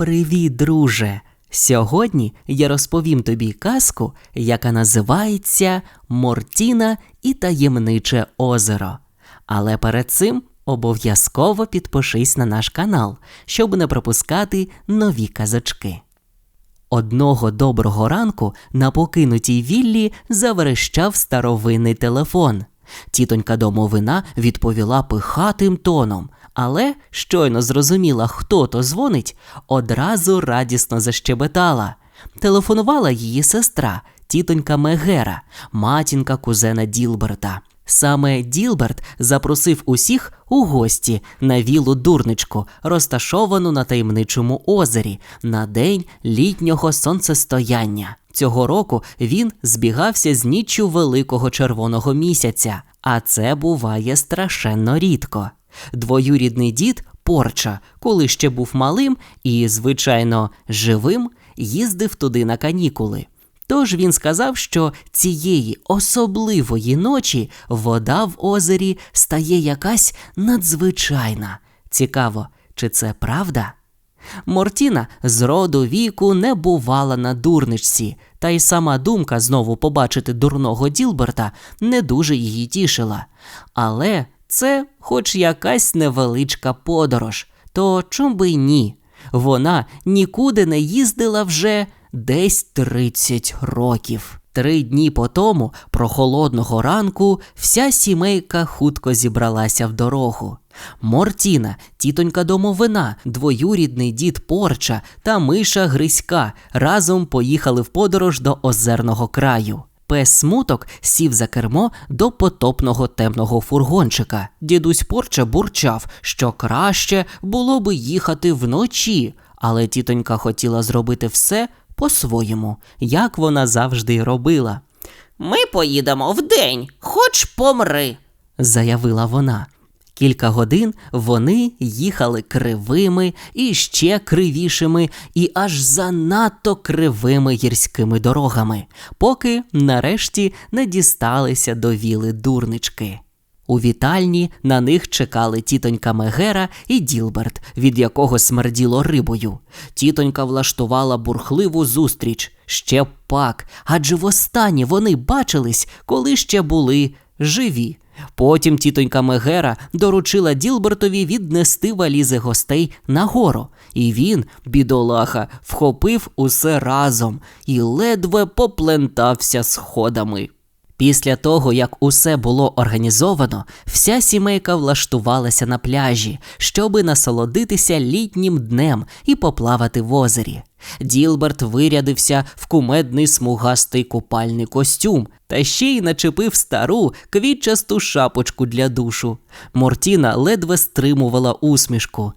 Привіт, друже! Сьогодні я розповім тобі казку, яка називається Мортіна і таємниче озеро. Але перед цим обов'язково підпишись на наш канал, щоб не пропускати нові казочки. Одного доброго ранку на покинутій віллі заверещав старовинний телефон. Тітонька домовина відповіла пихатим тоном, але щойно зрозуміла, хто то дзвонить, одразу радісно защебетала. Телефонувала її сестра, тітонька Мегера, матінка кузена Ділберта. Саме Ділберт запросив усіх у гості на вілу дурничку, розташовану на таємничому озері, на день літнього сонцестояння. Цього року він збігався з ніччю великого червоного місяця, а це буває страшенно рідко. Двоюрідний дід Порча, коли ще був малим і, звичайно, живим, їздив туди на канікули. Тож він сказав, що цієї особливої ночі вода в озері стає якась надзвичайна. Цікаво, чи це правда? Мортіна з роду віку не бувала на дурничці, та й сама думка знову побачити дурного Ділберта не дуже її тішила. Але це хоч якась невеличка подорож, то чом би ні? Вона нікуди не їздила вже десь 30 років. Три дні по тому, прохолодного ранку, вся сімейка хутко зібралася в дорогу. Мортіна, тітонька домовина, двоюрідний дід Порча та миша Гриська разом поїхали в подорож до озерного краю. Пес смуток сів за кермо до потопного темного фургончика. Дідусь Порча бурчав, що краще було би їхати вночі, але тітонька хотіла зробити все по-своєму, як вона завжди робила. Ми поїдемо вдень, хоч помри. заявила вона. Кілька годин вони їхали кривими і ще кривішими, і аж занадто кривими гірськими дорогами, поки нарешті не дісталися до віли дурнички. У вітальні на них чекали тітонька Мегера і Ділберт, від якого смерділо рибою. Тітонька влаштувала бурхливу зустріч ще пак, адже востаннє вони бачились, коли ще були живі. Потім тітонька Мегера доручила Ділбертові віднести валізи гостей нагору, і він, бідолаха, вхопив усе разом і ледве поплентався сходами. Після того, як усе було організовано, вся сімейка влаштувалася на пляжі, щоби насолодитися літнім днем і поплавати в озері. Ділберт вирядився в кумедний смугастий купальний костюм та ще й начепив стару квітчасту шапочку для душу. Мортіна ледве стримувала усмішку.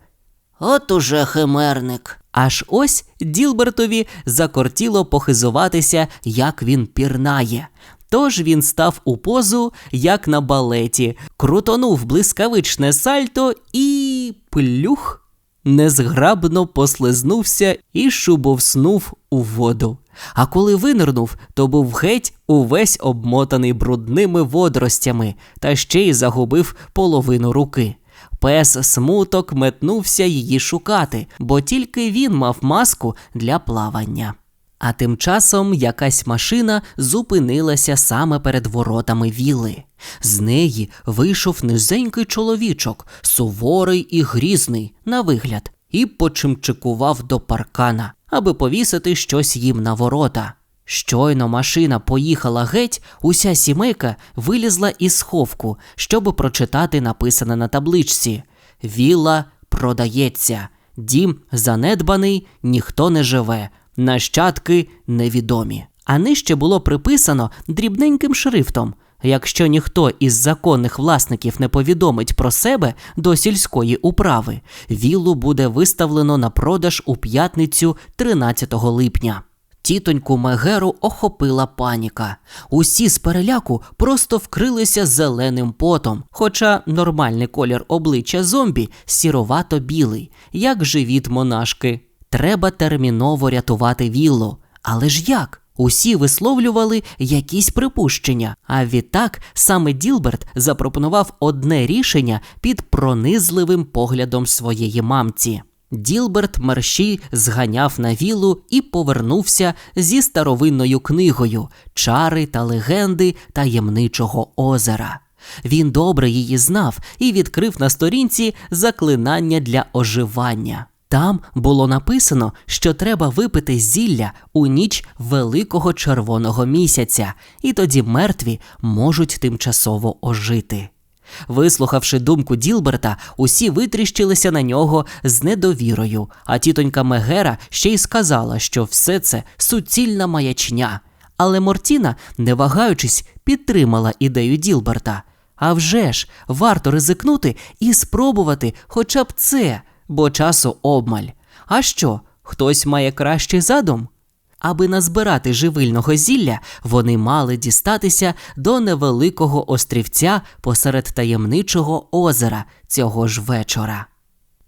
От уже химерник. Аж ось Ділбертові закортіло похизуватися, як він пірнає. Тож він став у позу, як на балеті, крутонув блискавичне сальто і плюх незграбно послизнувся і шубовснув у воду. А коли винирнув, то був геть увесь обмотаний брудними водоростями та ще й загубив половину руки. Пес смуток метнувся її шукати, бо тільки він мав маску для плавання. А тим часом якась машина зупинилася саме перед воротами віли. З неї вийшов низенький чоловічок, суворий і грізний, на вигляд, і почимчикував до паркана, аби повісити щось їм на ворота. Щойно машина поїхала геть, уся сімейка вилізла із сховку, щоб прочитати написане на табличці: Віла продається, дім занедбаний, ніхто не живе нащадки невідомі. А нижче було приписано дрібненьким шрифтом. Якщо ніхто із законних власників не повідомить про себе до сільської управи, віллу буде виставлено на продаж у п'ятницю 13 липня. Тітоньку Мегеру охопила паніка. Усі з переляку просто вкрилися зеленим потом, хоча нормальний колір обличчя зомбі сіровато білий, як живіт монашки. Треба терміново рятувати віллу. Але ж як? Усі висловлювали якісь припущення. А відтак саме Ділберт запропонував одне рішення під пронизливим поглядом своєї мамці. Ділберт мерщій зганяв на вілу і повернувся зі старовинною книгою Чари та легенди таємничого озера. Він добре її знав і відкрив на сторінці заклинання для оживання. Там було написано, що треба випити зілля у ніч великого червоного місяця, і тоді мертві можуть тимчасово ожити. Вислухавши думку Ділберта, усі витріщилися на нього з недовірою, а тітонька Мегера ще й сказала, що все це суцільна маячня. Але Мортіна, не вагаючись, підтримала ідею Ділберта. А вже ж, варто ризикнути і спробувати хоча б це, бо часу обмаль. А що, хтось має кращий задум? Аби назбирати живильного зілля, вони мали дістатися до невеликого острівця посеред таємничого озера цього ж вечора.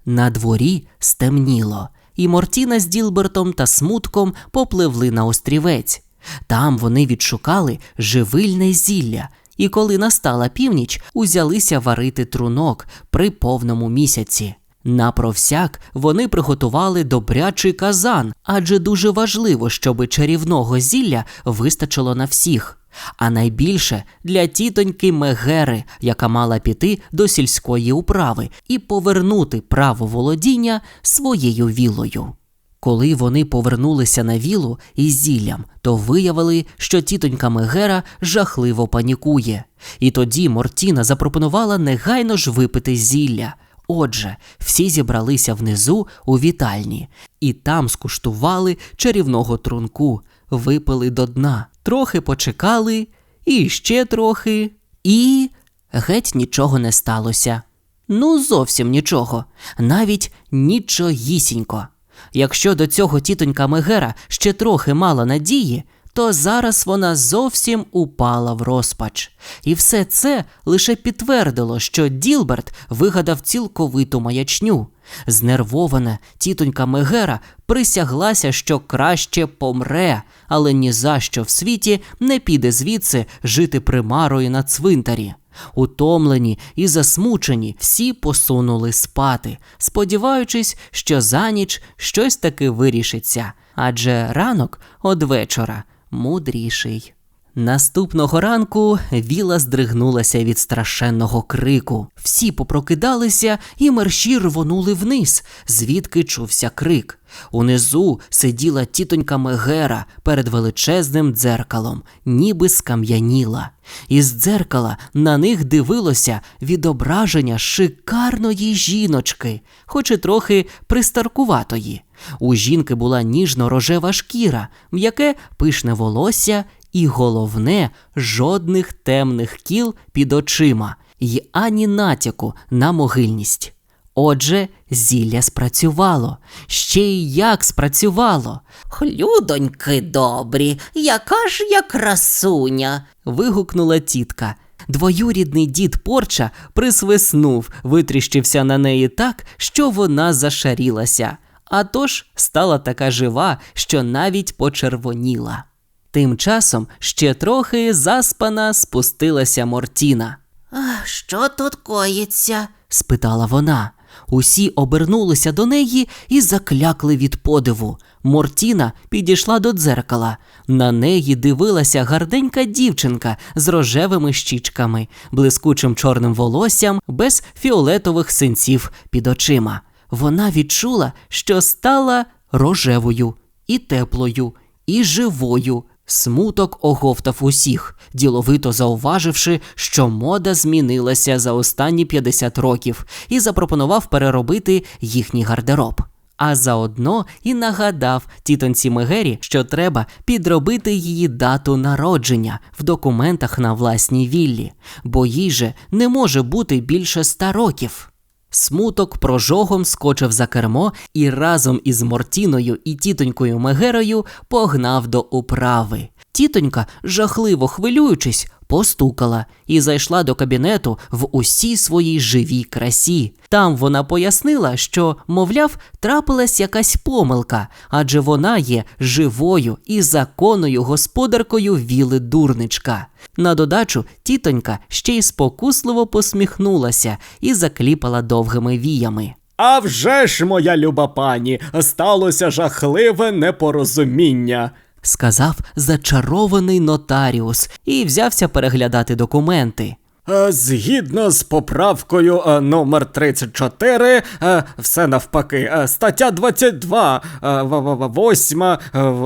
На дворі стемніло, і Мортіна з Ділбертом та смутком попливли на острівець. Там вони відшукали живильне зілля, і коли настала північ, узялися варити трунок при повному місяці. На провсяк вони приготували добрячий казан, адже дуже важливо, щоби чарівного зілля вистачило на всіх. А найбільше для тітоньки Мегери, яка мала піти до сільської управи і повернути право володіння своєю вілою. Коли вони повернулися на вілу із зіллям, то виявили, що тітонька Мегера жахливо панікує. І тоді Мортіна запропонувала негайно ж випити зілля. Отже, всі зібралися внизу у вітальні і там скуштували чарівного трунку, випили до дна, трохи почекали, і ще трохи, і геть нічого не сталося. Ну, зовсім нічого, навіть нічогісінько. Якщо до цього тітонька Мегера ще трохи мала надії, то зараз вона зовсім упала в розпач. І все це лише підтвердило, що Ділберт вигадав цілковиту маячню. Знервована тітонька Мегера присяглася, що краще помре, але ні за що в світі не піде звідси жити примарою на цвинтарі. Утомлені і засмучені, всі посунули спати, сподіваючись, що за ніч щось таки вирішиться, адже ранок од вечора мудріший. Наступного ранку віла здригнулася від страшенного крику. Всі попрокидалися і мерші рвонули вниз, звідки чувся крик. Унизу сиділа тітонька Мегера перед величезним дзеркалом, ніби скам'яніла. Із дзеркала на них дивилося відображення шикарної жіночки, хоч і трохи пристаркуватої. У жінки була ніжно-рожева шкіра, м'яке пишне волосся і головне жодних темних кіл під очима, й ані натяку на могильність. Отже, зілля спрацювало, ще й як спрацювало. Хлюдоньки добрі, яка ж я красуня. вигукнула тітка. Двоюрідний дід Порча присвиснув, витріщився на неї так, що вона зашарілася, а тож стала така жива, що навіть почервоніла. Тим часом ще трохи заспана спустилася Мортіна. А що тут коїться? спитала вона. Усі обернулися до неї і заклякли від подиву. Мортіна підійшла до дзеркала. На неї дивилася гарденька дівчинка з рожевими щічками, блискучим чорним волоссям, без фіолетових синців під очима. Вона відчула, що стала рожевою, і теплою, і живою. Смуток оговтав усіх, діловито зауваживши, що мода змінилася за останні 50 років, і запропонував переробити їхній гардероб. А заодно і нагадав тітонці Мегері, що треба підробити її дату народження в документах на власній віллі, бо їй же не може бути більше ста років. Смуток прожогом скочив за кермо і разом із Мортіною і тітонькою Мегерою погнав до управи. Тітонька, жахливо хвилюючись, постукала і зайшла до кабінету в усій своїй живій красі. Там вона пояснила, що, мовляв, трапилась якась помилка, адже вона є живою і законною господаркою віли дурничка. На додачу тітонька ще й спокусливо посміхнулася і закліпала довгими віями. А вже ж, моя люба пані, сталося жахливе непорозуміння. Сказав зачарований нотаріус і взявся переглядати документи. Е, Згідно з поправкою е, номер 34, е, все навпаки, стаття 22, е, в- в- в- восьма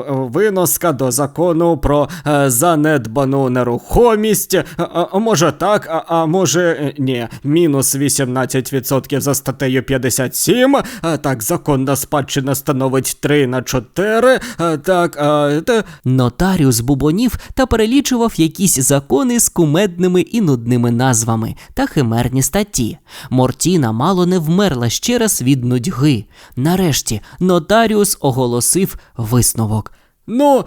виноска до закону про занедбану нерухомість. Може так, а, може ні, мінус 18% за статтею 57. Е, Так, законна спадщина становить 3 на 4. Е, Так, те- Нотаріус бубонів та перелічував якісь закони з кумедними і нудними назвами та химерні статті. Мортіна мало не вмерла ще раз від нудьги. Нарешті нотаріус оголосив висновок Ну,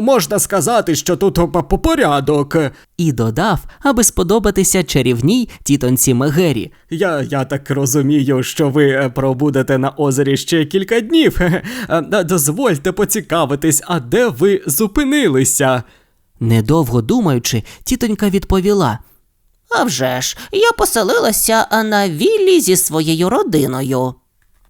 можна сказати, що тут порядок. і додав, аби сподобатися чарівній тітонці Мегері. Я, я так розумію, що ви е, пробудете на озері ще кілька днів. Е, е, Дозвольте поцікавитись, а де ви зупинилися? Недовго думаючи, тітонька відповіла. А вже ж, я поселилася на віллі зі своєю родиною.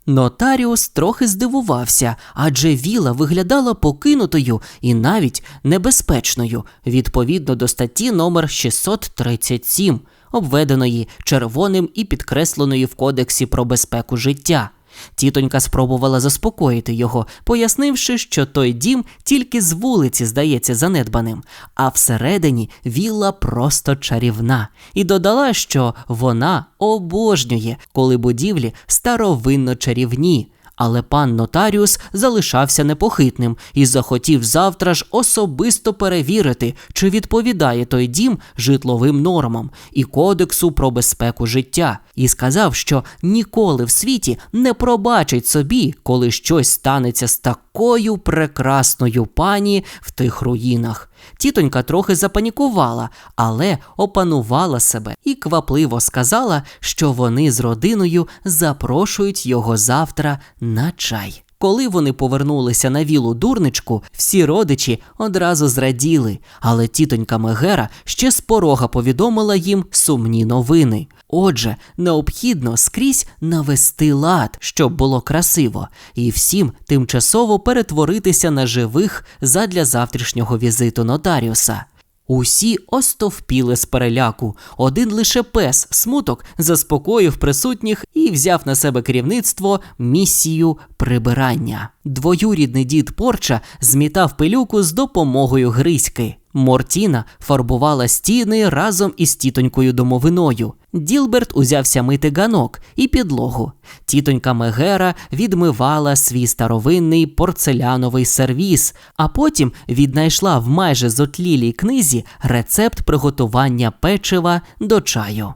Нотаріус трохи здивувався, адже віла виглядала покинутою і навіть небезпечною, відповідно до статті номер 637, обведеної червоним і підкресленої в Кодексі про безпеку життя. Тітонька спробувала заспокоїти його, пояснивши, що той дім тільки з вулиці здається занедбаним, а всередині вілла просто чарівна, і додала, що вона обожнює, коли будівлі старовинно чарівні. Але пан нотаріус залишався непохитним і захотів завтра ж особисто перевірити, чи відповідає той дім житловим нормам і кодексу про безпеку життя, і сказав, що ніколи в світі не пробачить собі, коли щось станеться з такою прекрасною пані в тих руїнах. Тітонька трохи запанікувала, але опанувала себе і квапливо сказала, що вони з родиною запрошують його завтра на чай. Коли вони повернулися на вілу дурничку, всі родичі одразу зраділи, але тітонька Мегера ще з порога повідомила їм сумні новини. Отже, необхідно скрізь навести лад, щоб було красиво, і всім тимчасово перетворитися на живих задля завтрашнього візиту нотаріуса. Усі остовпіли з переляку. Один лише пес смуток заспокоїв присутніх і взяв на себе керівництво місію прибирання. Двоюрідний дід Порча змітав пилюку з допомогою гриськи. Мортіна фарбувала стіни разом із тітонькою домовиною. Ділберт узявся мити ганок і підлогу. Тітонька Мегера відмивала свій старовинний порцеляновий сервіс, а потім віднайшла в майже зотлілій книзі рецепт приготування печива до чаю.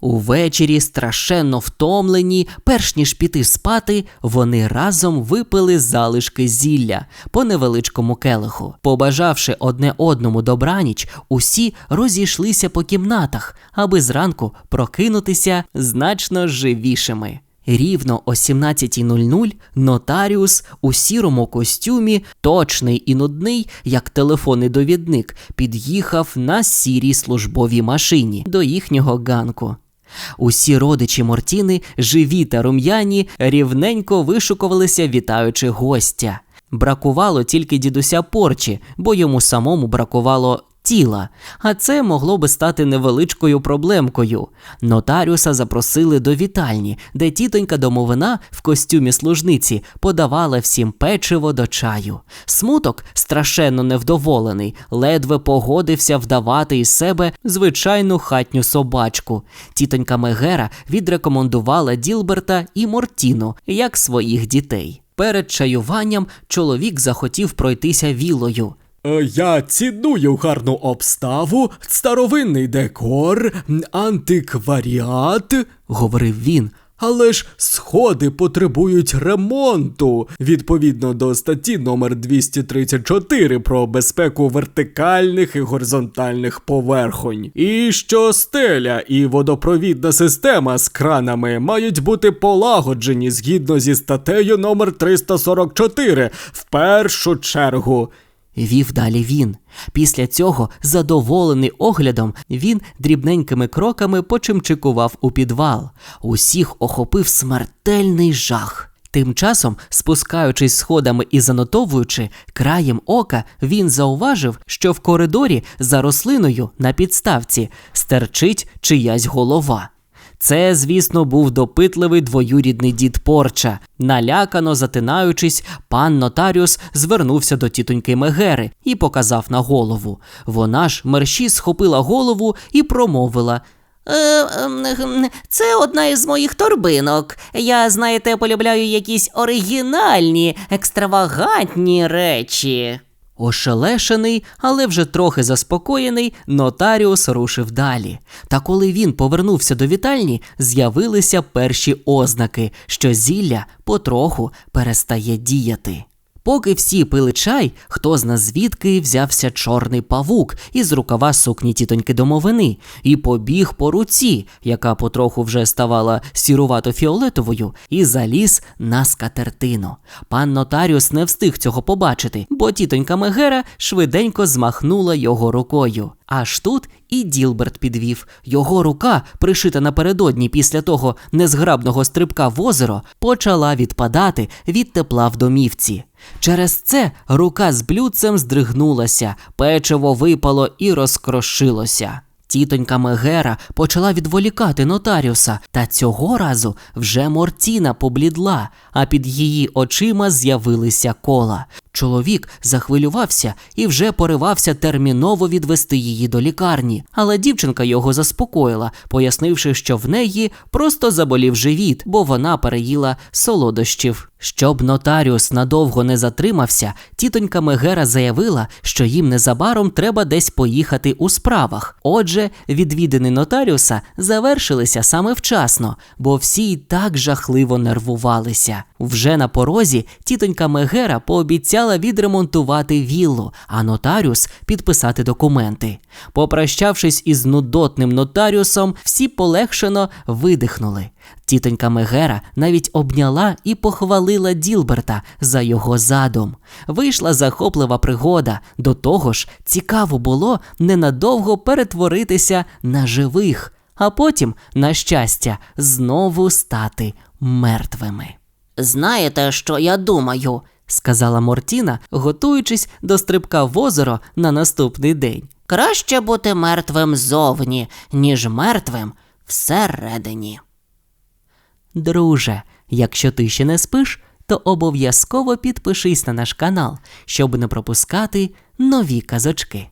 Увечері, страшенно втомлені, перш ніж піти спати, вони разом випили залишки зілля по невеличкому келиху. Побажавши одне одному добраніч, усі розійшлися по кімнатах, аби зранку прокинутися значно живішими. Рівно о 17.00 нотаріус у сірому костюмі, точний і нудний, як телефонний довідник, під'їхав на сірій службовій машині до їхнього ганку. Усі родичі Мортіни, живі та рум'яні, рівненько вишукувалися, вітаючи гостя. Бракувало тільки дідуся Порчі, бо йому самому бракувало тіла, а це могло би стати невеличкою проблемкою. Нотаріуса запросили до вітальні, де тітонька домовина в костюмі служниці подавала всім печиво до чаю. Смуток, страшенно невдоволений, ледве погодився вдавати із себе звичайну хатню собачку. Тітонька Мегера відрекомендувала Ділберта і Мортіну як своїх дітей. Перед чаюванням чоловік захотів пройтися вілою. Е, Я ціную гарну обставу, старовинний декор, антикваріат, говорив він. але ж сходи потребують ремонту відповідно до статті номер 234 про безпеку вертикальних і горизонтальних поверхонь. І що стеля і водопровідна система з кранами мають бути полагоджені згідно зі статтею номер 344 в першу чергу. Вів далі він. Після цього, задоволений оглядом, він дрібненькими кроками почимчикував у підвал. Усіх охопив смертельний жах. Тим часом, спускаючись сходами і занотовуючи, краєм ока він зауважив, що в коридорі за рослиною на підставці стерчить чиясь голова. Це, звісно, був допитливий двоюрідний дід Порча. Налякано затинаючись, пан нотаріус звернувся до тітоньки Мегери і показав на голову. Вона ж мерщі схопила голову і промовила. Е, ем, це одна із моїх торбинок. Я, знаєте, полюбляю якісь оригінальні, екстравагантні речі. Ошелешений, але вже трохи заспокоєний, нотаріус рушив далі. Та коли він повернувся до вітальні, з'явилися перші ознаки, що зілля потроху перестає діяти. Поки всі пили чай, хто зна звідки взявся чорний павук із рукава сукні тітоньки домовини і побіг по руці, яка потроху вже ставала сірувато-фіолетовою, і заліз на скатертину. Пан нотаріус не встиг цього побачити, бо тітонька Мегера швиденько змахнула його рукою. Аж тут і Ділберт підвів. Його рука, пришита напередодні після того незграбного стрибка в озеро, почала відпадати від тепла в домівці. Через це рука з блюдцем здригнулася, печиво випало і розкрошилося. Тітонька Мегера почала відволікати нотаріуса, та цього разу вже Мортіна поблідла, а під її очима з'явилися кола. Чоловік захвилювався і вже поривався терміново відвести її до лікарні, але дівчинка його заспокоїла, пояснивши, що в неї просто заболів живіт, бо вона переїла солодощів. Щоб нотаріус надовго не затримався, тітонька Мегера заявила, що їм незабаром треба десь поїхати у справах. Отже, відвідини нотаріуса завершилися саме вчасно, бо всі й так жахливо нервувалися. Вже на порозі тітонька Мегера пообіцяла відремонтувати віллу, а нотаріус підписати документи. Попрощавшись із нудотним нотаріусом, всі полегшено видихнули. Тітонька Мегера навіть обняла і похвалила Ділберта за його задум. Вийшла захоплива пригода. До того ж, цікаво було ненадовго перетворитися на живих, а потім, на щастя, знову стати мертвими. Знаєте, що я думаю? Сказала Мортіна, готуючись до стрибка в озеро на наступний день. Краще бути мертвим зовні, ніж мертвим всередині. Друже, якщо ти ще не спиш, то обов'язково підпишись на наш канал, щоб не пропускати нові казочки.